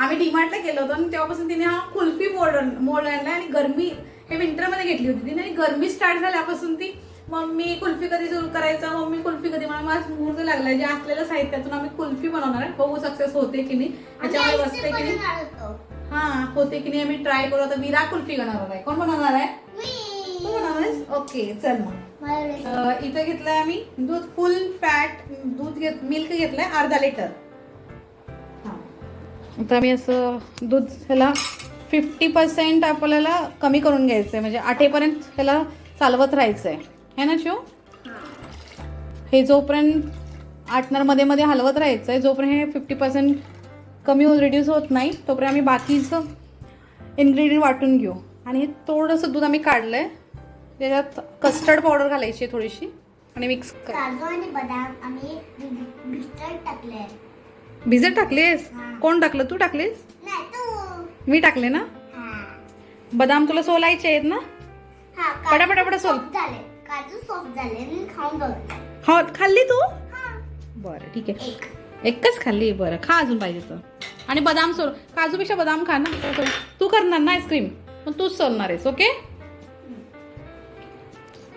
आम्ही डीमार्टला गेलो होतो आणि तेव्हापासून तिने हा कुल्फी मोड मोड आणला आणि गरमी हे विंटरमध्ये घेतली होती तिने. आणि गरमी स्टार्ट झाल्यापासून ती मम्मी कुल्फी कधी सुरू करायचं? मम्मी कुल्फी कधी मला माझा मुहूर्त लागलाय. जे असलेल्या साहित्यातून आम्ही कुल्फी बनवणार आहे. बघू सक्सेस होते की नाही. त्याच्यामुळे बसते की नाही. हा होते की नाही. आम्ही ट्राय करू. आता विरा कुल्फी बनवणार आहे. कोण बनवणार आहे? तू बनवणार आहेस? ओके चल मग. इथं घेतलंय आम्ही दूध फुल फॅट दूध घेत मिल्क घेतलंय अर्धा लिटर. आता आम्ही असं दूध ह्याला फिफ्टी पर्सेंट आपल्याला कमी करून घ्यायचं आहे म्हणजे आठेपर्यंत ह्याला चालवत राहायचं आहे है ना शिव? हे जोपर्यंत आटणार मध्ये मध्ये हलवत राहायचं आहे जोपर्यंत हे फिफ्टी पर्सेंट कमी होऊन रिड्यूस होत नाही तोपर्यंत आम्ही बाकीचं इन्ग्रेडियंट वाटून घेऊ. आणि हे थोडंसं दूध आम्ही काढलं आहे त्याच्यात कस्टर्ड पावडर घालायची आहे थोडीशी. आणि मिक्स काजू आणि बदाम आम्ही टाकले भिजत टाकलीस. कोण टाकलं? तू टाकलीस? मी टाकले ना? हा. बदाम तुला सोलायचे आहेत ना? हा पटा, पटा, पटा, सोल. हा खाल्ली तू? हा. बरं ठीक आहे. एक. एकच खाल्ली? बरं खा अजून पाहिजे तर. आणि बदाम सोल काजूपेक्षा बदाम खा ना. तू करणार ना आईस्क्रीम पण तूच सोलणार आहेस ओके?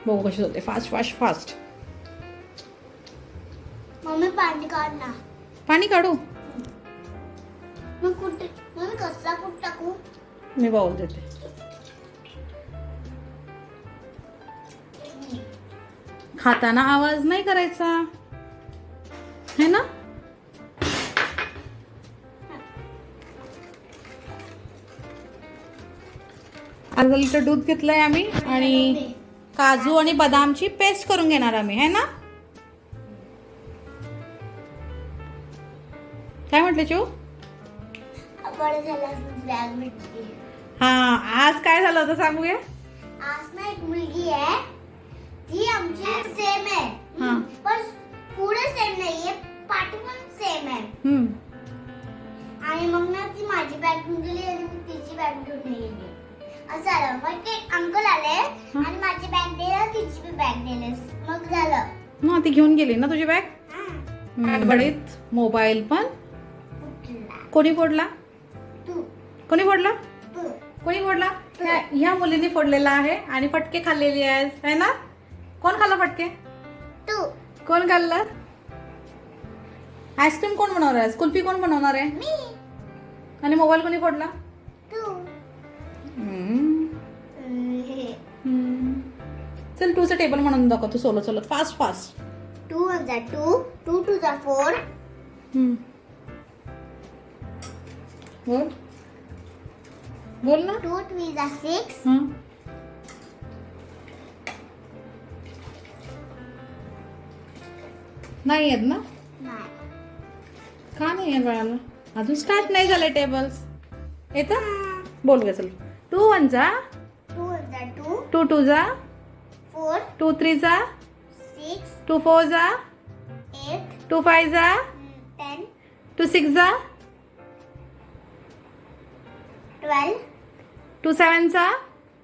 बघू कशी होते फास्ट फास्ट फास्ट मम्मी पाणी काढ ना. पाणी काढू. मी बाऊल देते. खाताना आवाज नाही करायचा. है ना? अर्धा लिटर दूध घेतलंय आम्ही आणि काजू आणि बदामची पेस्ट करून घेणार आम्ही. है ना? काय म्हटलं चिऊ हा आज काय झालं होतं सांगूया? आज ना एक मुलगी आहे ती आमची सेम हा. आहे पण पुढे सेम नाहीये पाठी पण सेम आहे. हम्म. आणि मग ना ती माझी बॅग घेऊन गेली आणि मी तिची बॅग घेऊन नाही गेली. असं झालं. मग ते अंकल आले आणि माझी बॅग दिलं तिची बी बॅग दिलीस मग झालं. ना ती घेऊन गेली ना तुझी बॅग हा. गडबडीत मोबाईल पण? कोणी फोडला? तू. कोणी फोडला? तू. कोणी फोडला? ह्या- मुलीने फोडलेला आहे आणि फटके खाल्लेली आहे है ना? कोण खाल्ला फटके? तू. कोण खाल्ला? आईस्क्रीम कोण बनवणार आहे? कुल्फी कोण बनवणार आहे? मी. आणि मोबाईल कोणी फोडला. चल टूचं टेबल म्हणून दाखव तू slow slow fast fast two two two two जा फोर बोल. बोल ना. टू थ्री जा सिक्स हं. नाही आहेत ना? नाही. का नाही आहे बाळाला? अजून स्टार्ट नाही झाले टेबल्स येतं? बोल ग चल. टू वन जा टू जा टू टू टू जा फोर टू थ्री जा सिक्स टू फोर जा एट टू फाय जा टेन टू सिक्स जा ट्वेल्व. टू सेवन जा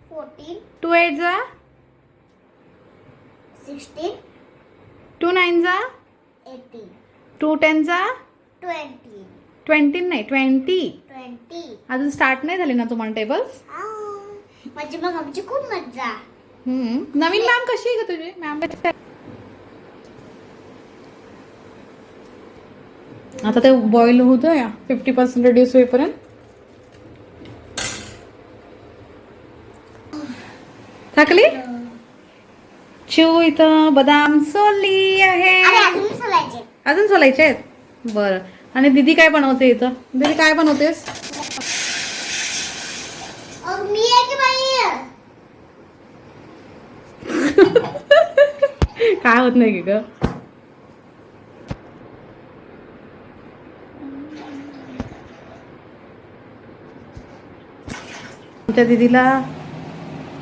फोर्टीन. टू एट जा सिक्स्टीन. टू नाईन जा एटीन. टू टेन जा ट्वेंटी. ट्वेंटी नाही ट्वेंटी. ट्वेंटी. अजून स्टार्ट नाही झाले ना तुम्हाला टेबल्स म्हणजे मग आमची खूप मज्जा. नवीन मॅम कशी आहे का तुझी? मॅम आता ते बॉईल होतं या फिफ्टी पर्सेंट रिड्यूस होईपर्यंत. थकली चिव इथं बदाम सोलली आहे. अजून सोलायचे. आहेत? बरं. आणि दीदी काय बनवते इथं? दीदी काय बनवतेस? काय होत नाही की ग? त्या दीदीला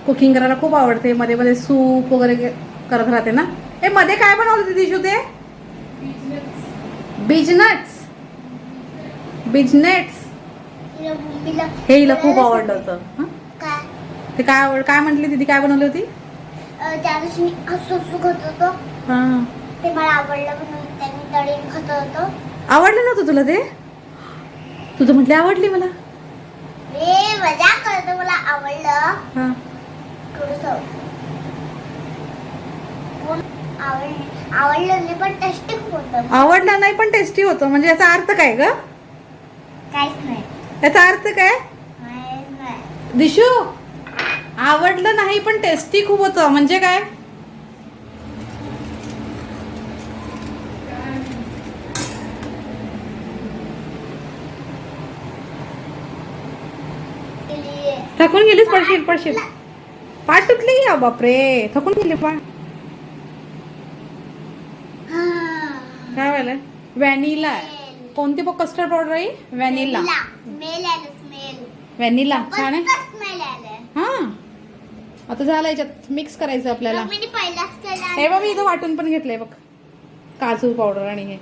कुकिंग करायला खूप आवडते. मध्ये मध्ये सूप वगैरे करत राहते ना. ए मध्ये काय बनवलं दीदी शू ते? बिजनट्स. बिजनेट्स. हे हिला खूप आवडलं होतं. हं? काय? ते काय आवड काय म्हटली दीदी काय बनवली होती? अं, त्या दिवशी मी हसू हसू खात होतो. हां. ते मला आवडलं म्हणून त्यांनी तळीन खात होतो. आवडलं नव्हतं तुला ते? तुझं म्हटले आवडली मला ए मजा करतो मला आवडलं हा थोडस आवडलं नाही पण टेस्टी खूप होतं. आवडलं नाही पण टेस्टी होतं. म्हणजे याचा अर्थ काय ग? काहीच नाही. याचा अर्थ काय? काहीच नाही. दिशू आवडलं नाही पण टेस्टी खूप होतं. म्हणजे काय. थकून गेलीस पडशील पडशील. पाठ तुटली या बापरे. थकून गेली पाठ हा. काय व्हायलंय? व्हॅनिला कोणती पण कस्टर्ड पावडर आहे व्हॅनिला व्हॅनिला छान आहे. हा. आता झालं याच्यात. मिक्स करायचं आपल्याला. हे बघ मी इथं वाटून पण घेतलंय बघ. काजू पावडर आणि हे.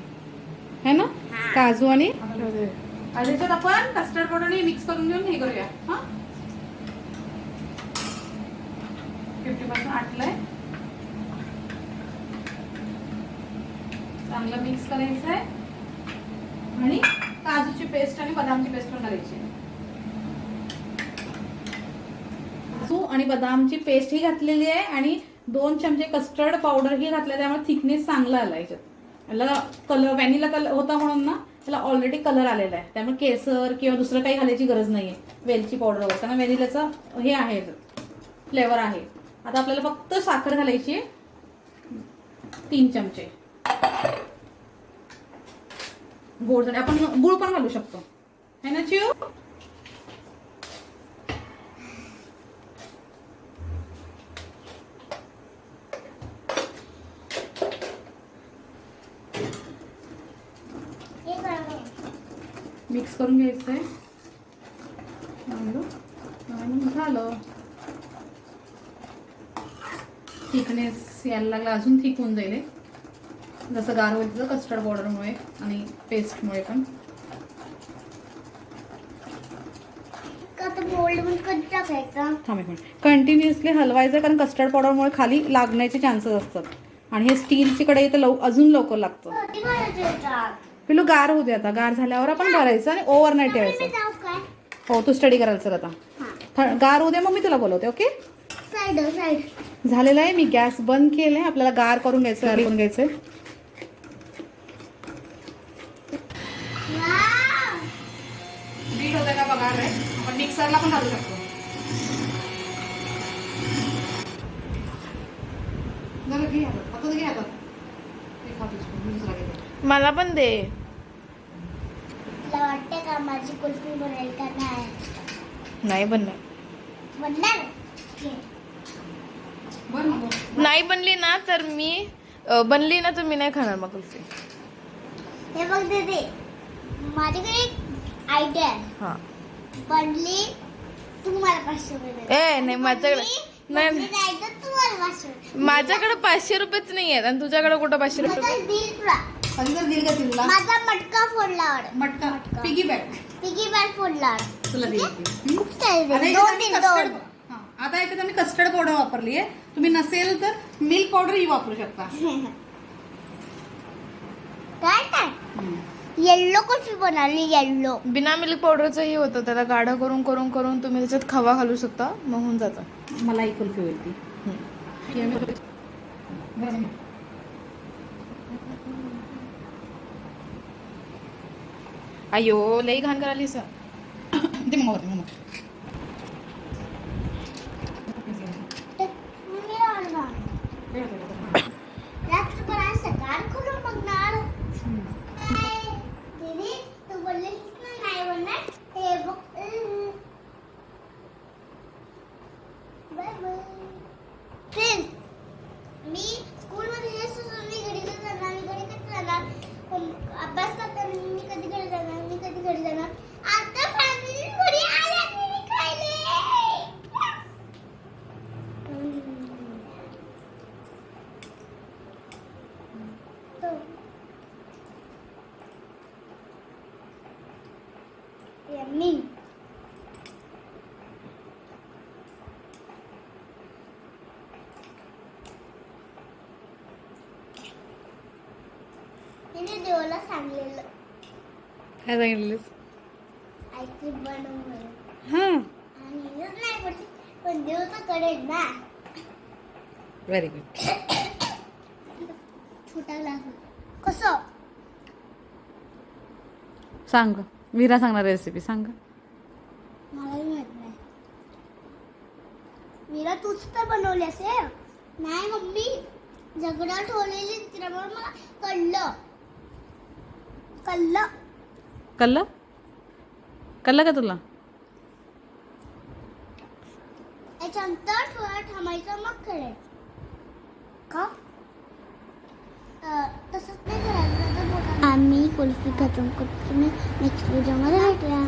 है ना. काजू आणि आपण कस्टर्ड पावडर मिक्स करून घेऊन हे करूया. हा? फिफ्टी पर्सेंट आटलंय. चांगलं मिक्स करायचं आहे. आणि काजूची पेस्ट आणि बदामची पेस्ट पण करायची काजू आणि बदामची पेस्ट ही घातलेली आहे आणि दोन चमचे कस्टर्ड पावडर ही घातल्या त्यामुळे थिकनेस चांगला आला याच्यात. याला कलर व्हॅनिला कलर होता म्हणून ना त्याला ऑलरेडी कलर आलेला आहे. त्यामुळे केसर किंवा दुसरं काही घालायची गरज नाहीये. वेलची पावडर वगैरे. कारण व्हॅनिलाचं हे आहे फ्लेवर आहे. आता आपल्याला फक्त साखर घालायची तीन चमचे. गोड जण आपण गुळ पण घालू शकतो है ना चिव हे बरोबर. मिक्स करून घ्यायचं आहे आणि झालं थिकनेस यायला लागला अजून थिक होऊन जाईल हे. जसं गार होईल तसं कस्टर्ड पावडरमुळे आणि पेस्टमुळे पण. कंटिन्युअसली हलवायचं कारण कस्टर्ड पावडरमुळे खाली लागण्याचे चान्सेस असतात. आणि हे स्टीलची कढई तर लव अजून लवकर लागतं. करायचं? पिलू गार होऊ दे आता. गार झाल्यावर आपण भरायचं आणि ओव्हर नाईट मम्मी, मी ठेवायचं हो तू स्टडी करायला सर आता. गार दे मग मी तुला बोलवते ओके झालेलं आहे मी गॅस बंद केलाय. आपल्याला गार करून घ्यायचं करून घ्यायचंय. बीट होतं का बघा रे आपण मिक्सरला पण घालू शकतो. मला पण दे. तुला वाटते का माझी कुल्फी बनेल का नाही? बनणार. बनणार? बनली ना तर मी बनली ना तर मी नाही खाणार मग कुल्फी. हे बघ दीदी माझ्याकडे एक आयडिया आहे. हा. बनली पाचशे रुपये. ए नाही माझ्याकडे नाही पाचशे रुपये माझ्याकडे पाचशे रुपयेच नाही आहेत आणि तुझ्याकडे कुठं पाचशे रुपये दिल का तुला. माझा मटका फोडला मटका. मटका. पिगी बॅग पिगी बँक फोडला तुला. हं? खूप सारे दोन हां, आता याच्यात आम्ही कस्टर्ड पावडर वापरली आहे तुम्ही नसेल तर मिल्क पावडर ही वापरू शकता. काय काय. येल्लो कुल्फी बनवली येल्लो. बिना मिल्क पावडरचं हे होतं. त्याला गाढं करून करून करून तुम्ही त्याच्यात खवा घालू शकता. मग होऊन जातं. मला एक कुल्फी ती हं. ती बरं. अयो लई घाण करायली सर दे मग वरती, मग. मी आणणार. रात्रभर आज सकाळ खोलून बघणार काय? दीदी, तू बोललीस ना नाही बनणार हे बघ बाय बाय फ्रेंड मी स्कूलमध्ये हे सुचवून मी घरी कधी जाणार मी घरी कधी जाणार होम- अभ्यास करताना मी कधी घरी जाणार मी कधी घरी जाणार आता फॅमिली घरी आल्या मी खायले तो यम्मी तिने देवाला सांगलेलं. काय सांगितलीस? आईस्क्रीम बनवलं हां. आणि हेच नाही पडली पण देव तर करेल ना. व्हेरी गुड छोटा कसं? सांग वीरा सांगणार रेसिपी सांग मलाही माहीत नाही. मीरा तूच तर बनवली असेल नाही मम्मी झगडा ठेवलेली त्यामुळे मला कळलं. कल्लं. कल्लं? का तुला? याच्यानंतर थोडा थांबायचं मग करायचं का? अं, तसंच नाही करायचं आम्ही कुल्फी खतम करतो. नेक्स्ट व्हिडिओमध्ये भेटूया